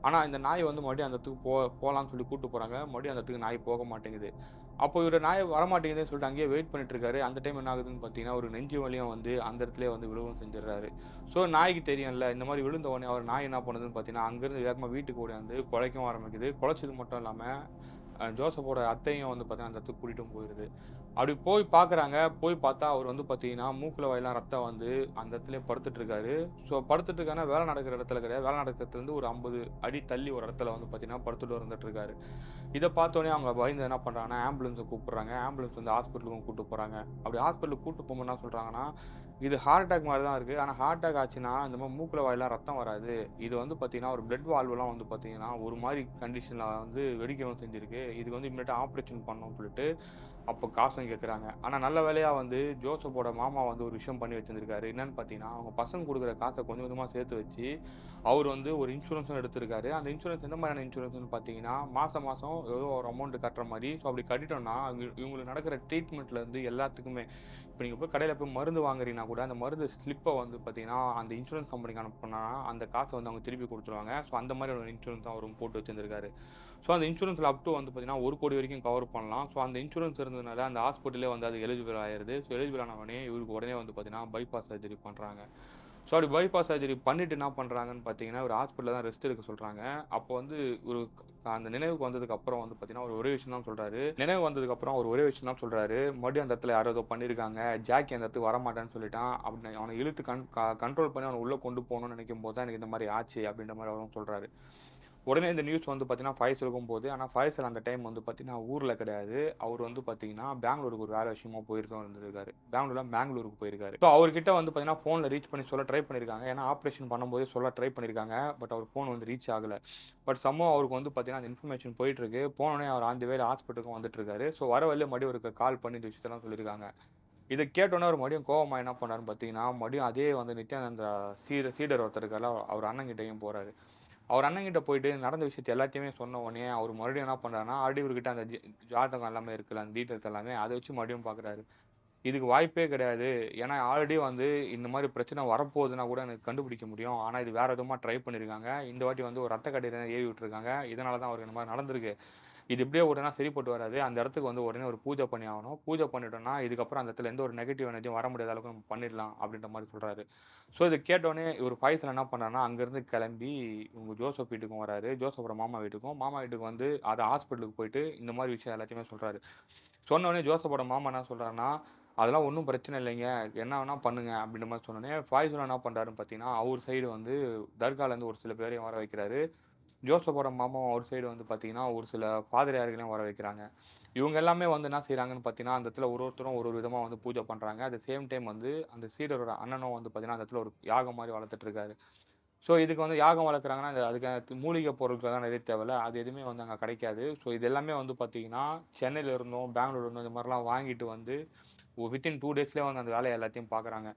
ஆனால் இந்த நாய் வந்து மறுபடியும் அந்த இடத்துக்கு போ போகலான்னு சொல்லி கூப்பிட்டு போகிறாங்க மறுபடியும் அந்த இடத்துக்கு நாய் போக மாட்டேங்குது. அப்போ இவர் நாய் வரமாட்டேங்குதுன்னு சொல்லிட்டு அங்கேயே வெயிட் பண்ணிட்டு இருக்காரு. அந்த டைம் என்ன ஆகுதுன்னு பார்த்தீங்கன்னா, ஒரு நெஞ்சு வலியும் வந்து அந்த இடத்துலயே வந்து விழுவும் செஞ்சிடறாரு ஸோ நாய்க்கு தெரியும்ல, இந்த மாதிரி விழுந்த உடனே அவர் நாய் என்ன பண்ணுதுன்னு பார்த்தீங்கன்னா, அங்கேருந்து வேகமாக வீட்டுக்கு ஓடியாந்து குலைக்கவும் ஆரம்பிக்குது. குலைச்சது மட்டும் இல்லாமல் ஜோசப்போட அத்தையும் வந்து பார்த்தீங்கன்னா, அந்த இடத்துக்கு கூட்டிகிட்டும் போயிடுது அப்படி போய் பார்க்குறாங்க. போய் பார்த்தா அவர் வந்து பார்த்தீங்கன்னா, மூக்கில் வாயிலாம் ரத்தம் வந்து அந்த இடத்துல படுத்துட்ருக்காரு ஸோ படுத்துட்டு வேலை நடக்கிற இடத்துல கிடையாது. வேலை நடக்கிறதுலேருந்து ஒரு 50 அடி தள்ளி ஒரு இடத்துல வந்து பார்த்தீங்கன்னா, படுத்துட்டு வந்துட்டுருக்காரு இதை பார்த்தோன்னே அவங்க பயந்து என்ன பண்ணுறாங்கன்னா ஆம்புலன்ஸை கூப்பிட்றாங்க. ஆம்புலன்ஸ் வந்து ஹாஸ்பிட்டலுக்கும் கூப்பிட்டு போகிறாங்க அப்படி ஹாஸ்பிட்டலுக்கு கூப்பிட்டு போகும்போது என்ன சொல்கிறாங்கன்னா இது ஹார்ட் அட்டாக் மாதிரி தான் இருக்குது ஆனால் ஹார்ட் அட்டாக் ஆச்சுன்னா, இந்த மாதிரி மூக்கில் வாயிலாம் ரத்தம் வராது. இது வந்து பார்த்தீங்கன்னா, ஒரு பிளட் வால்வெலாம் வந்து பார்த்தீங்கன்னா, ஒரு மாதிரி கண்டிஷனில் வந்து வெடிக்கவும் செஞ்சுருக்கு இதுக்கு வந்து இம்மிடியாக ஆப்ரேஷன் பண்ணோம் சொல்லிட்டு, அப்போ காசும் கேட்குறாங்க. ஆனால் நல்ல வேலையாக வந்து ஜோசப்போட மாமா வந்து ஒரு விஷயம் பண்ணி வச்சிருந்திருக்காரு. என்னன்னு பார்த்தீங்கன்னா, அவங்க பசங்க கொடுக்குற காசை கொஞ்சம் கொஞ்சமாக சேர்த்து வச்சு, அவர் வந்து ஒரு இன்சூரன்ஸும் எடுத்திருக்காரு. அந்த இன்சூரன்ஸ் எந்த மாதிரியான இன்சூரன்ஸ்னு பார்த்தீங்கன்னா, மாதம் மாதம் ஏதோ ஒரு அமௌண்ட் கட்டுற மாதிரி ஸோ அப்படி கட்டிட்டோம்னா, இவங்க இவங்களுக்கு நடக்கிற ட்ரீட்மெண்ட்லேருந்து எல்லாத்துக்குமே இப்போ நீங்கள் போய் கடையில் போய் மருந்து வாங்குறீங்கன்னா கூட, அந்த மருந்து ஸ்லிப்பை வந்து பார்த்தீங்கன்னா, அந்த இன்சூரன்ஸ் கம்பெனிக்கு அனுப்புனா, அந்த காசை வந்து அவங்க திருப்பி கொடுத்துருவாங்க ஸோ அந்த மாதிரி ஒரு இன்சூரன்ஸ் தான் அவரும் போட்டு வச்சுருந்துருக்காரு ஸோ அந்த இன்சூரன்ஸில் அப் டு வந்து பார்த்தீங்கன்னா, ஒரு கோடி வரைக்கும் கவர் பண்ணலாம். ஸோ அந்த இன்சூரன்ஸ் இருந்ததுனால, அந்த ஹாஸ்பிட்டலே வந்து அது எலிஜிபிள் ஆயிடுது ஸோ எலிஜிபிள் ஆனவனே உடனே இவருக்கு உடனே வந்து பார்த்தீங்கன்னா, பைபாஸ் சர்ஜரி பண்ணுறாங்க ஸோ அப்படி பைபாஸ் சர்ஜரி பண்ணிட்டு என்ன பண்ணுறாங்கன்னு பார்த்தீங்கன்னா, ஒரு ஹாஸ்பிட்டலில் தான் ரெஸ்ட் எடுக்க சொல்கிறாங்க அப்போ வந்து ஒரு அந்த நினைவுக்கு வந்ததுக்கு அப்புறம் வந்து பார்த்தீங்கன்னா, ஒரு ஒரே விஷயம் தான் சொல்கிறாரு நினைவு வந்ததுக்கு அப்புறம் அவர் ஒரே விஷயம் தான் சொல்கிறாரு மறுபடியும் அந்த இடத்துல யாரோ ஏதோ பண்ணியிருக்காங்க. ஜாக்கி அந்த இடத்துக்கு வரமாட்டேன்னு சொல்லிட்டான். அப்படின்னு அவனை இழுத்து கண் கண்ட்ரோல் பண்ணி அவனை உள்ளே கொண்டு போகணுன்னு நினைக்கும் போது தான் எனக்கு இந்த மாதிரி ஆச்சு. அப்படின்ற மாதிரி அவரும் சொல்கிறாரு உடனே இந்த நியூஸ் வந்து பார்த்தீங்கன்னா, ஃபைசலுக்கும் போது ஆனால் ஃபைசல் அந்த டைம் வந்து பார்த்தீங்கன்னா, ஊரில் கிடையாது. அவர் வந்து பார்த்தீங்கன்னா, பெங்களூருக்கு ஒரு வேலை விஷயமா போயிருக்கோம் இருந்திருக்காரு. பெங்களூர்ல பெங்களூருக்கு போயிருக்காரு. ஸோ அவர்கிட்ட வந்து பார்த்தீங்கன்னா, ஃபோனில் ரீச் பண்ணி சொல்ல ட்ரை பண்ணியிருக்காங்க. ஏன்னா ஆப்ரேஷன் பண்ணும்போதே சொல்ல ட்ரை பண்ணியிருக்காங்க. பட் அவர் ஃபோன் வந்து ரீச் ஆகலை பட் சம்மோ அவருக்கு வந்து பார்த்தீங்கன்னா, அந்த இன்ஃபர்மேஷன் போயிட்டுருக்கு. போனோடனே அவர் அந்த வேலை ஹாஸ்பிட்டலுக்கும் ஹாஸ்பிட்டலுக்கும் வந்துட்டுருக்காரு. ஸோ வர வழியில மறுபடியும் அவருக்கு கால் பண்ணி இந்த விஷயத்தெல்லாம் சொல்லியிருக்காங்க. இதை கேட்டோன்னே அவர் மறுபடியும் கோவமாக என்ன பண்ணாருன்னு பார்த்தீங்கன்னா, மறுபடியும் அதே வந்து நித்யானந்த சீர சீடர் ஒருத்தர் இருக்கார்ல, அவர் அண்ணன்கிட்டயும் போகிறாரு அவர் அண்ணன்கிட்ட போயிட்டு நடந்த விஷயத்த எல்லாத்தையுமே சொன்ன உடனே, அவர் மறுபடியும் என்ன பண்ணுறாருன்னா ஆல்ரெடி இவர்கிட்ட அந்த ஜ ஜாதகம் எல்லாமே இருக்குல்ல, அந்த டீட்டெயில்ஸ் எல்லாமே அதை வச்சு மறுபடியும் பார்க்குறாரு. இதுக்கு வாய்ப்பே கிடையாது. ஏன்னா ஆல்ரெடி வந்து இந்த மாதிரி பிரச்சனை வரப்போகுதுன்னா கூட எனக்கு கண்டுபிடிக்க முடியும். ஆனால் இது வேறு விதமாக ட்ரை பண்ணியிருக்காங்க. இந்த வாட்டி வந்து ஒரு ரத்த கடையில் ஏவி விட்டுருக்காங்க. இதனால தான் அவருக்கு இந்த மாதிரி நடந்திருக்கு. இது இப்படியே உடனே சரிப்பட்டு வராது. அந்த இடத்துக்கு வந்து உடனே ஒரு பூஜை பண்ணி ஆகணும். பூஜை பண்ணிட்டோம்னா, இதுக்கப்புறம் அந்த இடத்துல எந்த ஒரு நெகட்டிவ் எனர்ஜியும் வர முடியாத அளவுக்கு நம்ம பண்ணிடலாம் அப்படின்ற மாதிரி சொல்கிறாரு ஸோ இது கேட்டோனே இவர் ஃபைசல் என்ன பண்றாருன்னா, அங்கேருந்து கிளம்பி இவங்க ஜோசப் வீட்டுக்கும் வராரு. ஜோசப்போட மாமா வீட்டுக்கும். மாமா வீட்டுக்கு வந்து அதை ஹாஸ்பிட்டலுக்கு போயிட்டு இந்த மாதிரி விஷயம் எல்லாத்தையுமே சொல்கிறாரு சொன்னோடனே ஜோசப்போட மாமா என்ன சொல்கிறாருன்னா அதெல்லாம் ஒன்றும் பிரச்சனை இல்லைங்க. என்ன வேணால் பண்ணுங்க அப்படின்ற மாதிரி சொன்னோடனே ஃபாய்சல் என்ன பண்ணுறாருன்னு பார்த்தீங்கன்னா, அவர் சைடு வந்து தர்காலேருந்து ஒரு சில பேரையும் வர வைக்கிறாரு. ஜோசப்போட மாமா அவர் சைடு வந்து பார்த்தீங்கன்னா, ஒரு சில பாதிரியார்களையும் வர வைக்கிறாங்க. இவங்க எல்லாமே வந்து என்ன செய்கிறாங்கன்னு பார்த்தீங்கன்னா, அந்த இடத்துல ஒரு ஒருத்தரும் ஒரு ஒரு விதமாக வந்து பூஜை பண்ணுறாங்க அட் சேம் டைம் வந்து அந்த சீடரோட அண்ணனும் வந்து பார்த்தீங்கன்னா, அந்த இடத்துல ஒரு யாகம் மாதிரி வளர்த்துட்டு இருக்காரு. ஸோ இதுக்கு வந்து யாகம் வளர்க்குறாங்கன்னா, அந்த அதுக்கு மூலிகை பொருட்கள்லாம் நிறைய தேவைல்ல. அது எதுவுமே வந்து அங்கே கிடைக்காது. ஸோ இது எல்லாமே வந்து பார்த்தீங்கன்னா, சென்னையில் இருந்தும், பெங்களூர் இருந்தும் இந்த மாதிரிலாம் வாங்கிட்டு வந்து வித்தின் டூ டேஸ்லேயே வந்து அந்த வேலையை எல்லாத்தையும் பார்க்குறாங்க.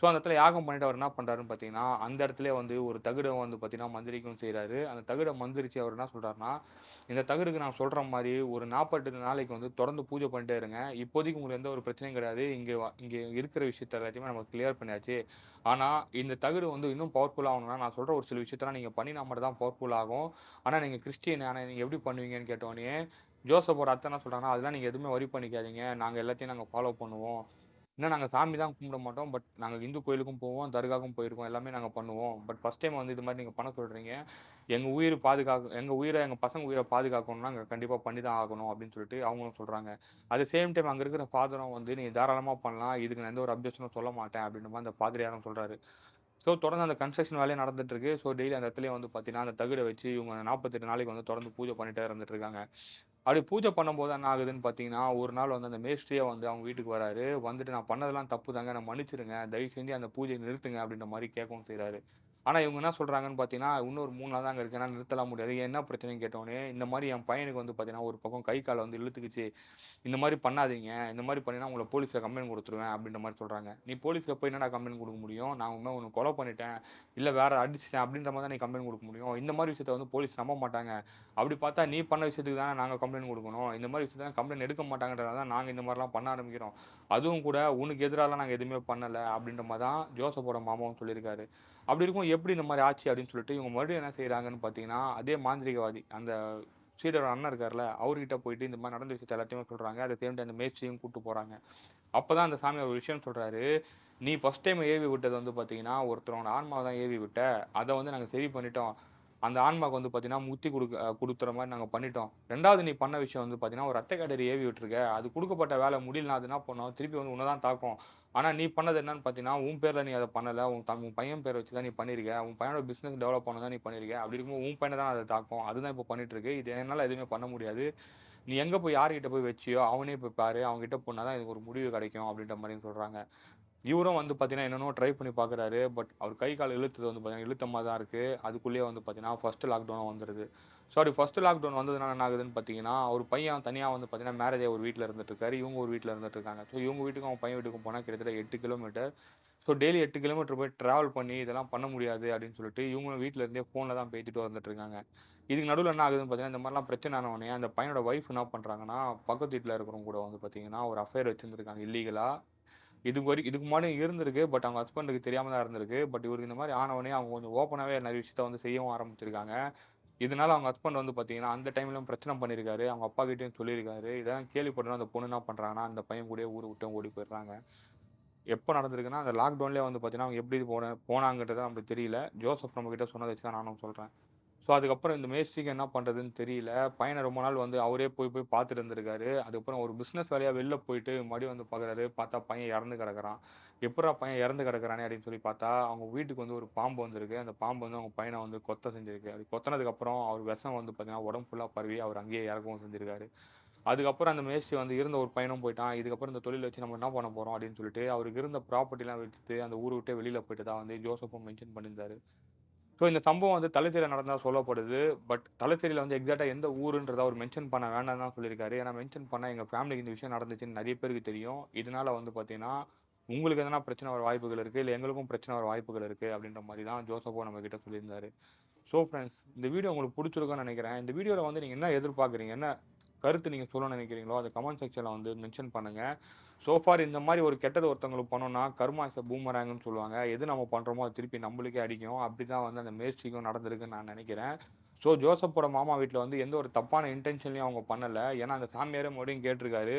ஸோ அந்த இடத்துல யாகம் பண்ணிட்டு அவர் என்ன பண்ணுறாருன்னு பார்த்தீங்கன்னா, அந்த இடத்துல வந்து ஒரு தகட வந்து பார்த்தீங்கன்னா, மந்திரிக்கும் செய்கிறாரு அந்த தகுடை மந்திரிச்சு அவர் என்ன சொல்கிறாருன்னா இந்த தகடுக்கு நான் சொல்கிற மாதிரி ஒரு 48 நாளைக்கு வந்து தொடர்ந்து பூஜை பண்ணிட்டே இருங்க. இப்போதைக்கு உங்களுக்கு எந்த ஒரு பிரச்சனையும் கிடையாது. இங்கே இங்கே இருக்கிற விஷயத்த எல்லாத்தையுமே நம்ம கிளியர் பண்ணியாச்சு. ஆனால் இந்த தகடு வந்து இன்னும் பவர்ஃபுல் ஆகணும்னா, நான் சொல்கிற ஒரு சில விஷயத்தலாம் நீங்கள் பண்ணினா மட்டும் தான் பவர்ஃபுல் ஆகும். ஆனால் நீங்கள் கிறிஸ்டியன் ஆனால் நீங்கள் எப்படி பண்ணுவீங்கன்னு கேட்டோடனே ஜோசப்போட அத்தை என்ன சொல்றாங்கன்னா, அதெல்லாம் நீங்கள் எதுவுமே வரி பண்ணிக்காதீங்க. நாங்கள் எல்லாத்தையும் நாங்கள் ஃபாலோ பண்ணுவோம். இன்னும் நாங்கள் சாமி தான் கும்பிட மாட்டோம். பட் நாங்கள் இந்து கோயிலுக்கும் போவோம், தர்காவுக்கும் போயிருக்கோம். எல்லாமே நாங்கள் பண்ணுவோம். பட் ஃபஸ்ட் டைம் வந்து இது மாதிரி நீங்கள் பண்ண சொல்கிறீங்க எங்கள் உயிர் பாதுகாக்க எங்கள் உயிரை எங்கள் பசங்க உயிரை பாதுகாக்கணும்னா, நாங்கள் கண்டிப்பாக பண்ணி தான் ஆகணும் அப்படின்னு சொல்லிட்டு அவங்களும் சொல்கிறாங்க அட் சேம் டைம் அங்கே இருக்கிற ஃபாதரும் வந்து நீங்கள் தாராளமாக பண்ணலாம். இதுக்கு நான் எந்த ஒரு அப்ஜெக்ஷனும் சொல்ல மாட்டேன் அப்படின்ற மாரி அந்த பாதிரியாரும் சொல்கிறாரு ஸோ தொடர்ந்து அந்த கன்ஸ்ட்ரக்ஷன் வேலையை நடந்துட்டு இருக்கு. ஸோ டெய்லி அந்த இடத்துலயே வந்து பார்த்தீங்கன்னா, அந்த தகுடை வச்சு இவங்க 48 நாளைக்கு வந்து தொடர்ந்து பூஜை பண்ணிட்டே இருந்துட்டு இருக்காங்க. அப்படி பூஜை பண்ணும்போது என்ன ஆகுதுன்னு பார்த்தீங்கன்னா, ஒரு நாள் வந்து அந்த மேஸ்திரியே வந்து அவங்க வீட்டுக்கு வராரு. வந்துட்டு நான் பண்ணதெல்லாம் தப்பு தாங்க. நான் மன்னிச்சிருங்க தயவு செஞ்சு அந்த பூஜையை நிறுத்துங்க அப்படின்ற மாதிரி கேட்கவும் செய்கிறாரு ஆனால் இவங்க என்ன சொல்கிறாங்கன்னு பார்த்தீங்கன்னா, இன்னும் ஒரு 3 நாள் தாங்க இருக்கு. நிறுத்தலாம் முடியாது. என்ன பிரச்சனைன்னு கேட்டோன்னே இந்த மாதிரி என் பையனுக்கு வந்து பார்த்தீங்கன்னா, ஒரு பக்கம் கை கால் வந்து இழுத்துக்கிச்சு. இந்த மாதிரி பண்ணாதீங்க. இந்த மாதிரி பண்ணினா உங்களை போலீஸில் கம்ப்ளைண்ட் கொடுத்துருவேன் அப்படின்ற மாதிரி சொல்கிறாங்க நீ போலீஸில் போய் என்னடா கம்ப்ளைண்ட் கொடுக்க முடியும்? நான் உண்மை ஒன்று கொலை பண்ணிட்டேன். இல்லை வேற அடிச்சுட்டேன் அப்படின்ற மாதிரி தான் நீ கம்ப்ளைண்ட் கொடுக்க முடியும். இந்த மாதிரி விஷயத்த வந்து போலீஸ் நம்ப மாட்டாங்க. அப்படி பார்த்தா நீ பண்ண விஷயத்துக்கு தானே நாங்கள் கம்ப்ளைண்ட் கொடுக்கணும் இந்த மாதிரி விஷயத்தான் கம்ப்ளைண்ட் எடுக்க மாட்டாங்கன்றதால தான் நாங்கள் இந்த மாதிரிலாம் பண்ண ஆரம்பிக்கிறோம். அதுவும் கூட உனக்கு எதிராலாம் நாங்கள் எதுவுமே பண்ணலை அப்படின்ற மாதிரி தான் ஜோசப்போட மாமாவும் சொல்லியிருக்காரு. அப்படி இருக்கும் எப்படி இந்த மாதிரி ஆச்சு அப்படின்னு சொல்லிட்டு இவங்க மறுபடியும் என்ன செய்கிறாங்கன்னு பார்த்தீங்கன்னா, அதே மாந்திரிகவாதி அந்த சீடர் அண்ணன் இருக்கார்ல, அவர்கிட்ட போயிட்டு இந்த மாதிரி நடந்த விஷயத்த எல்லாத்தையுமே சொல்கிறாங்க அதை தேடி அந்த மேஸ்திரியும் கூட்டு அப்போ தான் அந்த சாமி ஒரு விஷயம் சொல்கிறாரு "நீ ஃபர்ஸ்ட் டைம் ஏவி விட்டது வந்து பார்த்தீங்கன்னா, ஒருத்தரோட ஆன்மாவை தான் ஏவி விட்ட. அதை வந்து நாங்கள் சரி பண்ணிட்டோம். அந்த ஆன்மாவுக்கு வந்து பார்த்தீங்கன்னா, முத்தி கொடுக்க கொடுத்துற மாதிரி நாங்கள் பண்ணிட்டோம். ரெண்டாவது நீ பண்ண விஷயம் வந்து பார்த்தீங்கன்னா, ஒரு ரத்த கேடரி ஏவி விட்டுருக்க. அது கொடுக்கப்பட்ட வேலை முடியலனா அது என்ன பண்ணோம் திருப்பி வந்து உன்னை தான் தாக்கும். ஆனால் நீ பண்ணது என்னன்னு பார்த்தீங்கன்னா, உன் பேரில் நீ அதை பண்ணலை உன் தம் உன் பையன் பேரை வச்சு தான் நீ பண்ணியிருக்க. உன் பையனோட பிஸ்னஸ் டெவலப் பண்ண தான் நீ பண்ணியிருக்க. அப்படி இருக்கும்போது உன் பையனை தான் அதை தாக்கும். அதுதான் இப்போ பண்ணிட்டு இருக்கு. இது என்னால் எதுவுமே பண்ண முடியாது. நீ எங்கே போய் யார்கிட்ட போய் வச்சியோ, அவனே போய் பாரு. அவங்ககிட்ட போனால் தான் இதுக்கு ஒரு முடிவு கிடைக்கும்." அப்படின்ற மாதிரி சொல்கிறாங்க இவரும் வந்து பார்த்தீங்கன்னா, என்னென்ன ட்ரை பண்ணி பார்க்குறாரு. பட் அவர் கை, கால் இழுத்தது வந்து பார்த்தீங்கன்னா, இழுத்தமாக தான் இருக்குது அதுக்குள்ளேயே வந்து பார்த்தீங்கன்னா, ஃபர்ஸ்ட் லாக்டவுனாக வந்துடுது ஸோ அப்படி ஃபர்ஸ்ட் லாக்டவுன் வந்ததுனால என்ன ஆகுதுன்னு பார்த்தீங்கன்னா, அவர் பையன் தனியாக வந்து பார்த்தீங்கன்னா, மேரேஜ் ஒரு வீட்டில் இருந்துட்டுருக்காரு இவங்க ஒரு வீட்டில் இருந்துட்டு இருக்காங்க. ஸோ இவங்க வீட்டுக்கும், அவங்க பையன் வீட்டுக்கும் போனால் கிட்டத்தட்ட எட்டு கிலோமீட்டர். ஸோ டெய்லி எட்டு கிலோமீட்டர் போய் ட்ராவல் பண்ணி இதெல்லாம் பண்ண முடியாது அப்படின்னு சொல்லிட்டு, இவங்களும் வீட்டில் இருந்தே ஃபோனில் தான் பேசிட்டு வந்துட்டு இருக்காங்க. இதுக்கு நடுவில் என்ன ஆகுதுன்னு பார்த்தீங்கன்னா, இந்த மாதிரிலாம் பிரச்சனை ஆனவனே அந்த பையனோட ஒய்ஃப் என்ன பண்ணுறாங்கன்னா பக்கத்து வீட்டில் இருக்கிறவங்க கூட வந்து பார்த்தீங்கன்னா, ஒரு அஃபேர் வச்சுருந்துருக்காங்க இல்லீகலாக இதுக்கு வரைக்கும் இதுக்கு முன்னாடி இருந்திருக்கு. பட் அவங்க ஹஸ்பண்டுக்கு தெரியாமல் தான் இருந்திருக்கு. பட் இவருக்கு இந்த மாதிரி ஆனவனே அவங்க கொஞ்சம் ஓப்பனாகவே நிறைய விஷயத்த வந்து செய்யவும் ஆரம்பிச்சிருக்காங்க. இதனால அவங்க ஹஸ்பண்ட் வந்து பார்த்தீங்கன்னா, அந்த டைம்லையும் பிரச்சனை பண்ணியிருக்காரு. அவங்க அப்பாகிட்டயும் சொல்லியிருக்காரு. இதெல்லாம் கேள்விப்பட்டோம்னா அந்த பொண்ணு என்ன பண்ணுறாங்கன்னா அந்த பையன் கூடயே ஊர் விட்டு ஓடி போயிடுறாங்க. எப்போ நடந்திருக்குன்னா, அந்த லாக்டவுன்லேயே வந்து பார்த்தீங்கன்னா, அவங்க எப்படி போன போனாங்கன்றது நம்மளுக்கு தெரியல. ஜோசப் நம்மகிட்ட சொன்னதை வச்சு தான் நானும் சொல்கிறேன் ஸோ அதுக்கப்புறம் இந்த மேஸ்திரிக்கு என்ன பண்ணுறதுன்னு தெரியல. பையனை ரொம்ப நாள் வந்து அவரே போய் போய் பார்த்துட்டு இருந்திருக்காரு. அதுக்கப்புறம் ஒரு பிஸ்னஸ் வேலையாக வெளில போயிட்டு மறுபடியும் வந்து பார்க்குறாரு. பார்த்தா பையன் இறந்து கிடக்குறான். எப்படா பையன் இறந்து கிடக்குறானே அப்படின்னு சொல்லி பார்த்தா, அவங்க வீட்டுக்கு வந்து ஒரு பாம்பு வந்திருக்கு. அந்த பாம்பு வந்து அவங்க பையனை வந்து கொத்த செஞ்சிருக்கு. அது கொத்தனதுக்கப்புறம் அவர் விஷம் வந்து பார்த்தீங்கன்னா, உடம்பு ஃபுல்லாக பரவி அவர் அங்கேயே இறக்கவும் செஞ்சிருக்காரு. அதுக்கப்புறம் அந்த மேஸ்திரி வந்து இருந்த ஒரு பையனும் போயிட்டான். இதுக்கப்புறம் இந்த தொழில் வச்சு நம்ம என்ன பண்ண போகிறோம் அப்படின்னு சொல்லிட்டு, அவருக்கு இருந்த ப்ராப்பர்ட்டிலாம் வச்சுட்டு அந்த ஊரை விட்டே வெளியில் போயிட்டு தான் வந்து ஜோசப்பும் மென்ஷன் பண்ணியிருந்தாரு. ஸோ இந்த சம்பவம் வந்து தலைச்சேரியில் நடந்தால் சொல்லப்படுது. பட் தலைச்சேரியில் வந்து எக்ஸாக்டாக எந்த ஊருன்றதை அவர் மென்ஷன் பண்ண வேண்டாம்னு தான் சொல்லியிருக்காரு. ஏன்னா மென்ஷன் பண்ணால் எங்கள் ஃபேமிலிக்கு இந்த விஷயம் நடந்துச்சுன்னு நிறைய பேருக்கு தெரியும். இதனால வந்து பார்த்தீங்கன்னா, உங்களுக்கு எதனா பிரச்சனை வர வாய்ப்புகள் இருக்குது இல்லை எங்களுக்கும் பிரச்சனை வர வாய்ப்புகள் இருக்குது அப்படின்ற மாதிரி தான் ஜோசப்போ நம்ம கிட்ட சொல்லியிருந்தாரு. ஸோ ஃப்ரெண்ட்ஸ் இந்த வீடியோ உங்களுக்கு பிடிச்சிருக்குன்னு நினைக்கிறேன் இந்த வீடியோவில் வந்து நீங்கள் என்ன எதிர்பார்க்குறீங்க? என்ன கருத்து நீங்கள் சொல்லணும்னு நினைக்கிறீங்களோ அதை கமெண்ட் செக்ஷனில் வந்து மென்ஷன் பண்ணுங்கள் சோஃபார் இந்த மாதிரி ஒரு கெட்டது ஒருத்தவங்களுக்கு பண்ணோம்னா, கர்மா இஸ் சொல்லுவாங்க. எது நம்ம பண்ணுறோமோ அது திருப்பி நம்மளுக்கே அடிக்கும். அப்படி தான் வந்து அந்த முயற்சிக்கும் நடந்திருக்குன்னு நான் நினைக்கிறேன் ஸோ ஜோசப்போட மாமா வீட்டில் வந்து எந்த ஒரு தப்பான இன்டென்ஷன்லையும் அவங்க பண்ணலை ஏன்னா அந்த சாமியாரே மறுபடியும் கேட்டிருக்காரு.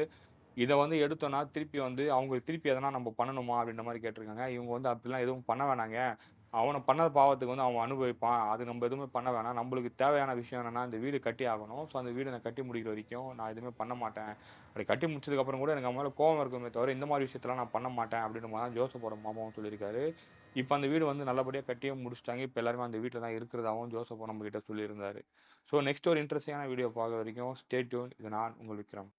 இதை வந்து எடுத்தோன்னா திருப்பி வந்து அவங்களுக்கு திருப்பி எதனா நம்ம பண்ணணுமா? அப்படின்ற மாதிரி கேட்டிருக்காங்க. இவங்க வந்து அப்படிலாம் எதுவும் பண்ண வேணாங்க. அவனை பண்ண பாவத்துக்கு வந்து அவன் அனுபவிப்பான். அது நம்ம எதுவுமே பண்ண வேணாம். நம்மளுக்கு தேவையான விஷயம் என்னன்னா, இந்த வீடு கட்டி ஆகணும். ஸோ அந்த வீடு நான் கட்டி முடிக்கிற வரைக்கும் நான் எதுவுமே பண்ண மாட்டேன். அப்படி கட்டி முடிச்சதுக்கப்புறம் கூட எனக்கு மேலே கோவம் இருக்குமே தவிர, இந்த மாதிரி விஷயத்தெல்லாம் நான் பண்ண மாட்டேன். அப்படின்ற மாதிரி தான் ஜோசப்போட மாமாவும் சொல்லியிருக்காரு. இப்போ அந்த வீடு வந்து நல்லபடியாக கட்டியே முடிச்சிட்டாங்க இப்போ எல்லாருமே அந்த வீட்டில் தான் இருக்கிறதாவும் ஜோசப்பும் நம்மகிட்ட சொல்லியிருந்தார் ஸோ நெக்ஸ்ட் ஒரு இன்ட்ரெஸ்டிங்கான வீடியோ பார்க்குற வரைக்கும் ஸ்டே டியூன். இது நான் உங்கள் விக்ரம்.